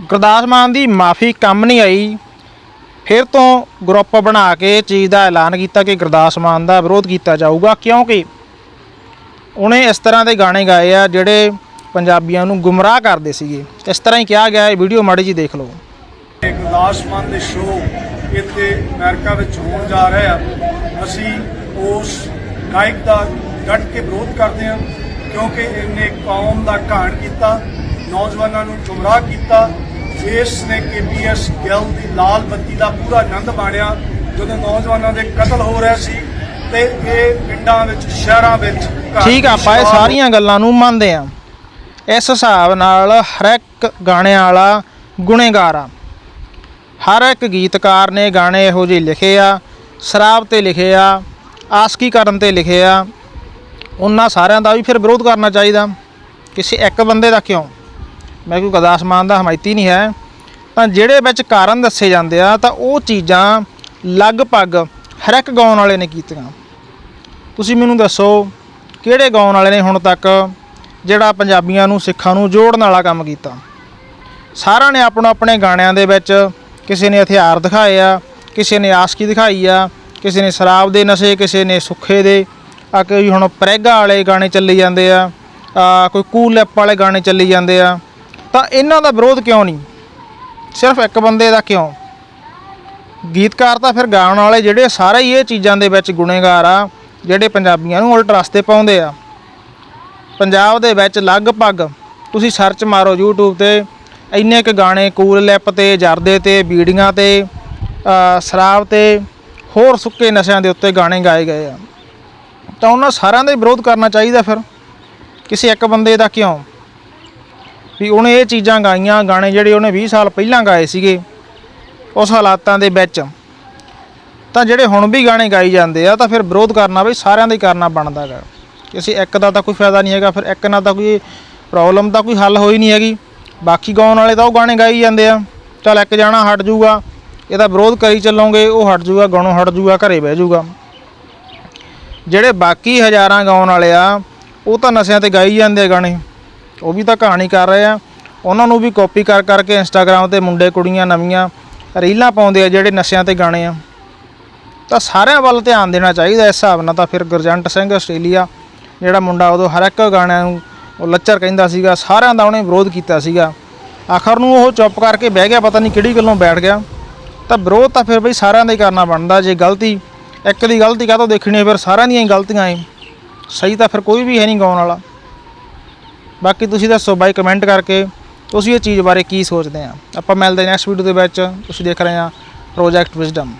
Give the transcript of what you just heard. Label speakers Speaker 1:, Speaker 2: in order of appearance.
Speaker 1: ਗੁਰਦਾਸ ਮਾਨ ਦੀ ਮਾਫੀ ਕੰਮ ਨਹੀਂ ਆਈ। ਫਿਰ ਤੋਂ ਗਰੁੱਪ ਬਣਾ ਕੇ ਚੀਜ਼ ਦਾ ਐਲਾਨ ਕੀਤਾ ਕਿ ਗੁਰਦਾਸ ਮਾਨ ਦਾ ਵਿਰੋਧ ਕੀਤਾ ਜਾਊਗਾ। ਕਿਉਂਕਿ ਉਹਨੇ ਇਸ ਤਰ੍ਹਾਂ ਦੇ ਗਾਣੇ ਗਾਏ ਆ ਜਿਹੜੇ ਪੰਜਾਬੀਆਂ ਨੂੰ ਗੁੰਮਰਾਹ ਕਰਦੇ ਸੀਗੇ। ਇਸ ਤਰ੍ਹਾਂ ਹੀ ਕਿਹਾ ਗਿਆ, ਇਹ ਵੀਡੀਓ ਮਾੜੀ ਜੀ ਦੇਖ ਲਓ।
Speaker 2: ਗੁਰਦਾਸ ਮਾਨ ਦੇ ਸ਼ੋਅ ਇੱਥੇ ਅਮਰੀਕਾ ਵਿੱਚ ਹੋਣ ਜਾ ਰਹੇ ਆ ਅਸੀਂ ਉਸ ਗਾਇਕ ਦਾ ਡਟ ਕੇ ਵਿਰੋਧ ਕਰਦੇ ਹਾਂ, ਕਿਉਂਕਿ ਇਹਨੇ ਕੌਮ ਦਾ ਘਾਣ ਕੀਤਾ। ਨੌਜਵਾਨਾਂ ਨੂੰ ਗੁੰਮਰਾਹ ਕੀਤਾ। ਇਸ ਨੇ ਕੇਪੀਐਸ ਗਿੱਲ ਦੀ ਲਾਲ ਬੱਤੀ ਦਾ ਪੂਰਾ ਆਨੰਦ ਮਾਣਿਆ। ਜਦੋਂ ਨੌਜਵਾਨਾਂ ਦੇ ਕਤਲ ਹੋ ਰਿਹਾ ਸੀ ਤੇ ਇਹ ਪਿੰਡਾਂ ਵਿੱਚ ਸ਼ਹਿਰਾਂ ਵਿੱਚ
Speaker 1: ਠੀਕ ਆਪਾਂ ਇਹ ਸਾਰੀਆਂ ਗੱਲਾਂ ਨੂੰ ਮੰਨਦੇ ਆ ਇਸ ਹਿਸਾਬ ਨਾਲ ਹਰ ਇੱਕ ਗਾਣੇ ਵਾਲਾ ਗੁਨੇਗਾਰ ਆ। ਹਰ ਇੱਕ ਗੀਤਕਾਰ ਨੇ ਗਾਣੇ ਇਹੋ ਜਿਹੇ ਲਿਖੇ ਆ ਸ਼ਰਾਬ ਤੇ ਲਿਖੇ ਆ ਆਸਕੀ ਕਰਨ ਤੇ ਲਿਖੇ ਆ। ਉਹਨਾਂ ਸਾਰਿਆਂ ਦਾ ਵੀ ਫਿਰ ਵਿਰੋਧ ਕਰਨਾ ਚਾਹੀਦਾ। ਕਿਸੇ ਇੱਕ ਬੰਦੇ ਦਾ ਕਿਉਂ? ਮੈਂ ਕੋਈ ਗੁਰਦਾਸ ਮਾਨ ਦਾ ਹਮਾਇਤੀ ਨਹੀਂ ਹੈ। ਤਾਂ ਜਿਹੜੇ ਵਿੱਚ ਕਾਰਨ ਦੱਸੇ ਜਾਂਦੇ ਆ, ਤਾਂ ਉਹ ਚੀਜ਼ਾਂ ਲਗਭਗ ਹਰ ਇੱਕ ਗਾਉਣ ਵਾਲੇ ਨੇ ਕੀਤੀਆਂ। ਤੁਸੀਂ ਮੈਨੂੰ ਦੱਸੋ, ਕਿਹੜੇ ਗਾਉਣ ਵਾਲੇ ਨੇ ਹੁਣ ਤੱਕ ਜਿਹੜਾ ਪੰਜਾਬੀਆਂ ਨੂੰ, ਸਿੱਖਾਂ ਨੂੰ ਜੋੜਨ ਵਾਲਾ ਕੰਮ ਕੀਤਾ? ਸਾਰਿਆਂ ਨੇ ਆਪਣਾ ਆਪਣੇ ਗਾਣਿਆਂ ਦੇ ਵਿੱਚ ਕਿਸੇ ਨੇ ਹਥਿਆਰ ਦਿਖਾਏ ਆ, ਕਿਸੇ ਨੇ ਆਸਕੀ ਦਿਖਾਈ ਆ, ਕਿਸੇ ਨੇ ਸ਼ਰਾਬ ਦੇ ਨਸ਼ੇ, ਕਿਸੇ ਨੇ ਸੁੱਖੇ ਦੇ। ਆ ਕੋਈ ਹੁਣ ਪ੍ਰੈਗਾ ਵਾਲੇ ਗਾਣੇ ਚੱਲੇ ਜਾਂਦੇ ਆ ਕੋਈ ਕੂਲ ਐਪ ਵਾਲੇ ਗਾਣੇ ਚੱਲੇ ਜਾਂਦੇ ਆ। ਤਾਂ ਇਹਨਾਂ ਦਾ ਵਿਰੋਧ ਕਿਉਂ ਨਹੀਂ? ਸਿਰਫ ਇੱਕ ਬੰਦੇ ਦਾ ਕਿਉਂ? ਗੀਤਕਾਰ ਤਾਂ ਫਿਰ ਗਾਉਣ ਵਾਲੇ ਜਿਹੜੇ ਸਾਰੇ ਹੀ ਇਹ ਚੀਜ਼ਾਂ ਦੇ ਵਿੱਚ ਗੁਨੇਗਾਰ ਆ, ਜਿਹੜੇ ਪੰਜਾਬੀਆਂ ਨੂੰ ਉਲਟ ਰਸਤੇ ਪਾਉਂਦੇ ਆ। ਪੰਜਾਬ ਦੇ ਵਿੱਚ ਲਗਭਗ ਤੁਸੀਂ ਸਰਚ ਮਾਰੋ YouTube ਤੇ, ਇੰਨੇ ਕੁ ਗਾਣੇ ਕੂਲ ਲਿਪ ਤੇ, ਜਰਦੇ ਤੇ, ਬੀੜੀਆਂ ਤੇ ਸ਼ਰਾਬ ਤੇ, ਹੋਰ ਸੁੱਕੇ ਨਸ਼ਿਆਂ ਦੇ ਉੱਤੇ ਗਾਣੇ ਗਾਏ ਗਏ ਆ। ਤਾਂ ਉਹਨਾਂ ਸਾਰਿਆਂ ਦਾ ਵਿਰੋਧ ਕਰਨਾ ਚਾਹੀਦਾ ਫਿਰ। ਕਿਸੇ ਇੱਕ ਬੰਦੇ ਦਾ ਕਿਉਂ? ਵੀ ਉਹਨੇ ਇਹ ਚੀਜ਼ਾਂ ਗਾਈਆਂ, ਗਾਣੇ ਜਿਹੜੇ ਉਹਨੇ 20 ਸਾਲ ਪਹਿਲਾਂ ਗਾਏ ਸੀਗੇ, ਉਸ ਹਾਲਾਤਾਂ ਦੇ ਵਿੱਚ। ਤਾਂ ਜਿਹੜੇ ਹੁਣ ਵੀ ਗਾਣੇ ਗਾਈ ਜਾਂਦੇ ਆ, ਤਾਂ ਫਿਰ ਵਿਰੋਧ ਕਰਨਾ ਬਈ ਸਾਰਿਆਂ ਦਾ ਹੀ ਕਰਨਾ ਬਣਦਾ ਹੈਗਾ। ਕਿਸੇ ਇੱਕ ਦਾ ਤਾਂ ਕੋਈ ਫਾਇਦਾ ਨਹੀਂ ਹੈਗਾ, ਫਿਰ ਇੱਕ ਨਾਲ ਤਾਂ ਕੋਈ ਪ੍ਰੋਬਲਮ ਦਾ ਕੋਈ ਹੱਲ ਹੋਈ ਨਹੀਂ ਹੈਗੀ। ਬਾਕੀ ਗਾਉਣ ਵਾਲੇ ਤਾਂ ਉਹ ਗਾਣੇ ਗਾਈ ਜਾਂਦੇ ਆ। ਚੱਲ ਇੱਕ ਜਾਣਾ ਹਟ ਜਾਊਗਾ ਇਹਦਾ ਵਿਰੋਧ ਕਰੀ ਚੱਲੋਗੇ, ਉਹ ਹਟ ਜਾਊਗਾ ਗਾਣੋਂ ਹਟ ਜਾਊਗਾ ਘਰੇ ਬਹਿ ਜਾਊਗਾ ਜਿਹੜੇ ਬਾਕੀ ਹਜ਼ਾਰਾਂ ਗਾਉਣ ਵਾਲੇ ਆ, ਉਹ ਤਾਂ ਨਸ਼ਿਆਂ ਤੇ ਗਾਈ ਜਾਂਦੇ ਆ ਗਾਣੇ। ਉਹ ਵੀ ਤਾਂ ਕਹਾਣੀ ਕਰ ਰਹੇ ਆ। ਉਹਨਾਂ ਨੂੰ ਵੀ ਕਾਪੀ ਕਰ ਕਰਕੇ ਇੰਸਟਾਗ੍ਰam ਤੇ ਮੁੰਡੇ ਕੁੜੀਆਂ ਨਵੀਆਂ ਰੀਲਾਂ ਪਾਉਂਦੇ ਆ ਜਿਹੜੇ ਨਸ਼ਿਆਂ ਤੇ ਗਾਣੇ ਆ। ਤਾਂ ਸਾਰਿਆਂ ਵੱਲ ਧਿਆਨ ਦੇਣਾ ਚਾਹੀਦਾ ਇਸ ਹਿਸਾਬ ਨਾਲ ਤਾਂ ਫਿਰ ਗੁਰਜੰਟ ਸਿੰਘ ਆਸਟ੍ਰੇਲੀਆ ਜਿਹੜਾ ਮੁੰਡਾ ਉਦੋਂ ਹਰ ਇੱਕ ਗਾਣਿਆਂ ਨੂੰ ਉਹ ਲੱਚਰ ਕਹਿੰਦਾ ਸੀਗਾ, ਸਾਰਿਆਂ ਦਾ ਉਹਨੇ ਵਿਰੋਧ ਕੀਤਾ ਸੀਗਾ। ਆਖਰ ਨੂੰ ਉਹ ਚੁੱਪ ਕਰਕੇ ਬਹਿ ਗਿਆ, ਪਤਾ ਨਹੀਂ ਕਿਹੜੀ ਗੱਲੋਂ ਬੈਠ ਗਿਆ। ਤਾਂ ਵਿਰੋਧ ਤਾਂ ਫਿਰ ਬਈ ਸਾਰਿਆਂ ਦਾ ਹੀ ਕਰਨਾ ਬਣਦਾ, ਜੇ ਗਲਤੀ ਇੱਕ ਦੀ ਗਲਤੀ ਕਾਹਤੋਂ ਦੇਖਣੀ ਫਿਰ ਸਾਰਿਆਂ ਦੀਆਂ ਹੀ ਗਲਤੀਆਂ ਏ। ਸਹੀ ਤਾਂ ਫਿਰ ਕੋਈ ਵੀ ਹੈ ਨਹੀਂ ਗਾਉਣ ਵਾਲਾ। ਬਾਕੀ ਤੁਸੀਂ ਦੱਸੋ ਬਾਈ ਕਮੈਂਟ ਕਰਕੇ ਤੁਸੀਂ ਇਹ ਚੀਜ਼ ਬਾਰੇ ਕੀ ਸੋਚਦੇ ਆ। ਆਪਾਂ ਮਿਲਦੇ ਨੈਕਸਟ ਵੀਡੀਓ ਦੇ ਵਿੱਚ, ਤੁਸੀਂ ਦੇਖ ਰਹੇ ਆ ਪ੍ਰੋਜੈਕਟ ਵਿਜ਼ਡਮ